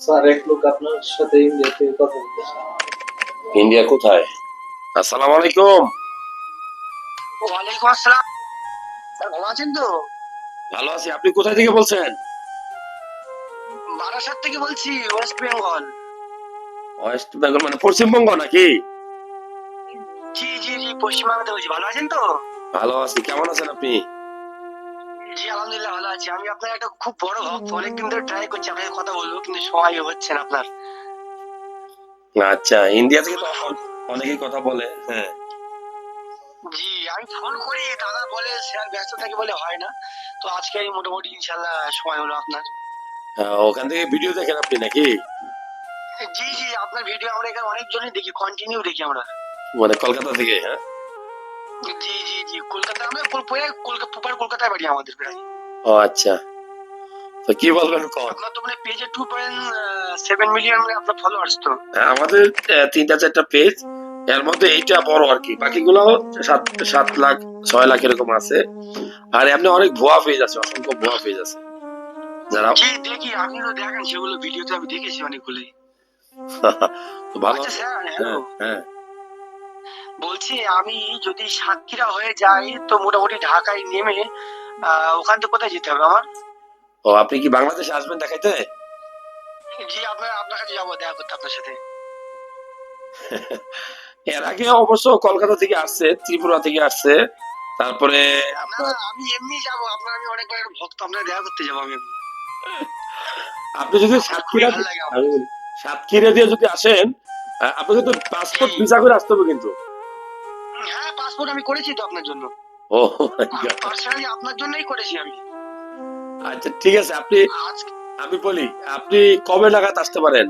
Sir এক লোক আপনার সাথে ইন্ডিয়া থেকে কথা বলতে চায়। ইন্ডিয়া কোথায়? আসসালামু আলাইকুম। ওয়ালাইকুম আসসালাম। স্যার ভালো আছেন তো? ভালো আছি। আপনি কোথায় থেকে বলছেন? বারাসাত থেকে বলছি ওয়েস্ট বেঙ্গল। ওয়েস্ট বেঙ্গল মানে পশ্চিমবঙ্গ নাকি? জি জি জি পশ্চিমবঙ্গ থেকে বলছি। ভালো আছেন তো? ভালো আছি। কেমন আছেন আপনি? জি আলহামদুলিল্লাহ ভালো আছি। আমি আপনার একটা খুব বড় ভক্ত অনেকদিন ধরে ট্রাই করছি আপনার কথা বলব কিন্তু সময় হচ্ছে না আপনার। আচ্ছা ইন্ডিয়া থেকে তো অনেকেই কথা বলে হ্যাঁ। জি আমি ফোন করি দাদা বলে স্যার ব্যস্ত থাকে বলে হয় না। তো আজকে আমি মোটামুটি ইনশাল্লাহ সময় হলো আপনার। হ্যাঁ, ওখান থেকে ভিডিও দেখেন আপনি নাকি? জি জি আপনার ভিডিও আমরা এখানে অনেকজনই দেখি কন্টিনিউ দেখি আমরা। মানে কলকাতা থেকে হ্যাঁ? জি জি কলকাতা আমরা কল- কলকাতা কলকাতায় বাড়ি আমাদের প্রায়। ও আচ্ছা। তো কি বলবেন কন আপনার তো মানে পেজে টু পয়েন্ট সেভেন মিলিয়ন আপনার ফলোয়ার্স তো। হ্যাঁ, আমাদের তিনটা চারটা পেজ এর মধ্যে এইটা বড় আর কি। বাকিগুলো সাত সাত লাখ ছয় লাখ এরকম আছে। আর এমনি অনেক ভুয়া পেজ আছে অসংখ্য ভুয়া পেজ আছে। যারা দেখি আপনি তো দেখেন সেগুলো ভিডিওতে আমি দেখেছি অনেকগুলোই তো ভালো আচ্ছা হ্যাঁ হ্যাঁ। বলছি আমি যদি সাতক্ষীরা হয়ে যাই তো মোটামুটি ঢাকায় নেমে ওখান থেকে কোথায় যেতে হবে আমার? ও আপনি কি বাংলাদেশে আসবেন দেখাইতে? জি আপনার আপনার কাছে যাব দেখা করতে আপনার সাথে। এর আগে অবশ্য কলকাতা থেকে আসছে ত্রিপুরা থেকে আসছে তারপরে আমি এমনি যাব আপনার আমি অনেকবার একটা ভক্ত আপনার দেখা করতে যাব আমি। আপনি যদি সাতক্ষীরা সাতক্ষীরা দিয়ে যদি আসেন আপনাকে তো পাসপোর্ট ভিসা করে আসতে হবে কিন্তু। হ্যাঁ পাসপোর্ট আমি করেছি তো আপনার জন্য। ও পার্সোনালি আপনার জন্যই করেছি আমি। আচ্ছা ঠিক আছে আপনি আমি বলি আপনি কবে নাগাদ আসতে পারেন?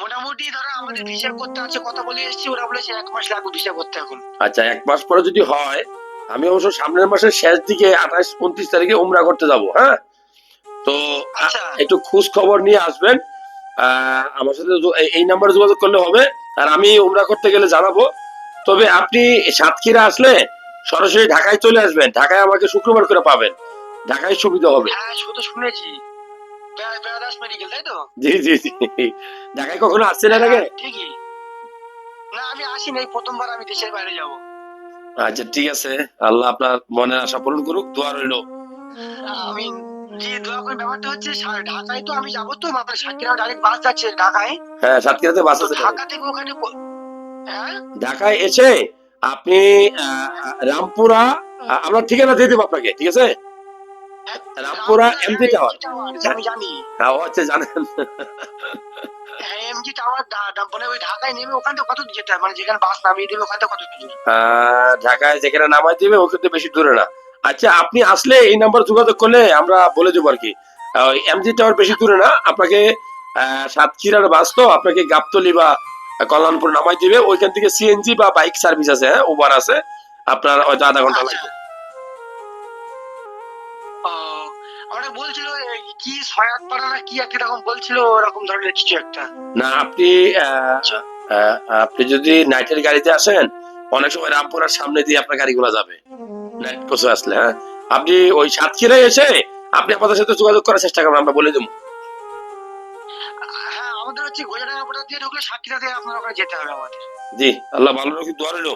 মোটামুটি ধরো আমাদের ভিসা করতে আছে কথা বলে এসেছি ওরা বলেছে এক মাস লাগবে ভিসা করতে এখন। আচ্ছা এক মাস পরে যদি হয় আমি অবশ্য সামনের মাসের শেষ দিকে আঠাশ উনত্রিশ তারিখে উমরা করতে যাব হ্যাঁ? তো আচ্ছা। একটু খোঁজ খবর নিয়ে আসবেন আমার সাথে এই- নাম্বারে যোগাযোগ করলে হবে আর আমি উমরা করতে গেলে জানাব। তবে আপনি সাতক্ষীরা আসলে সরাসরি ঢাকায় চলে আসবেন। ঢাকায় আমাকে শুক্রবার করে পাবেন। ঢাকায় সুবিধা হবে। হ্যাঁ শুনেছি। জি জি জি। ঢাকায় কখনো আসছেন এর আগে? হ্যাঁ, ঠিকই। না আমি আসিনি প্রথমবার আমি দেশের বাইরে যাব। আচ্ছা ঠিক আছে। আল্লাহ আপনার মনের আশা পূরণ করুক দোয়া রইল। আমি যে দোয়া করে ব্যাপারটা হচ্ছে ঢাকায় তো আমি যাব তো মানে সাতক্ষীরা ডাইরেক্ট বাস যাচ্ছে ঢাকায়। হ্যাঁ সাতক্ষীরাতে বাস আছে। ঢাকা থেকে ওখানে হ্যাঁ? ঢাকায় এসে আপনি রামপুরা আহ, আমরা ঠিকানা দিয়ে দেবো আপনাকে ঠিক আছে? রামপুরা এমজি টাওয়ার আমি জানি হ্যাঁ ও আচ্ছা জানেন। এমজি টাওয়ার মানে ওই ঢাকায় নেমে ওখান থেকে কত যেতে মানে যেখানে বাস নামিয়ে দেবে ওখান থেকে কত দূর? আহ, ঢাকায় যেখানে নামাই দিবে ওখান থেকে বেশি দূরে না। আচ্ছা আপনি আসলে এই নাম্বার যোগাযোগ করলে আমরা বলে দেবো আর কি এমজি টাওয়ার বেশি দূরে না আপনাকে সাতক্ষীরার বাস তো আপনাকে গাবতলি বা কল্যাণপুর নামাই দিবে। ওইখান থেকে সিএনজি বা বাইক সার্ভিস আছে হ্যাঁ উবার আছে। আপনার হয়তো আধা ঘণ্টা আচ্ছা। লাগবে ও, বলছিল কি সয়াত পাড়া না কি একটা এরকম বলছিল ওরকম ধরনের কিছু একটা। না আপনি আহ, আপনি যদি নাইটের গাড়িতে আসেন অনেক সময় রামপুরার সামনে দিয়ে আপনার গাড়িগুলো যাবে। নাইট পৌঁছে আসলে হ্যাঁ? আপনি ওই সাতক্ষীরায় এসে আপনি আমাদের সাথে যোগাযোগ করার চেষ্টা করবেন আমরা বলে দেবো। হ্যাঁ আমাদের হচ্ছে গোজাডাঙ্গা পড়া দিয়ে ঢুকলে সাতক্ষীরা থেকে আপনার ওখানে যেতে হবে আমাদের। জি আল্লাহ ভালো রাখি দোয়া রইল।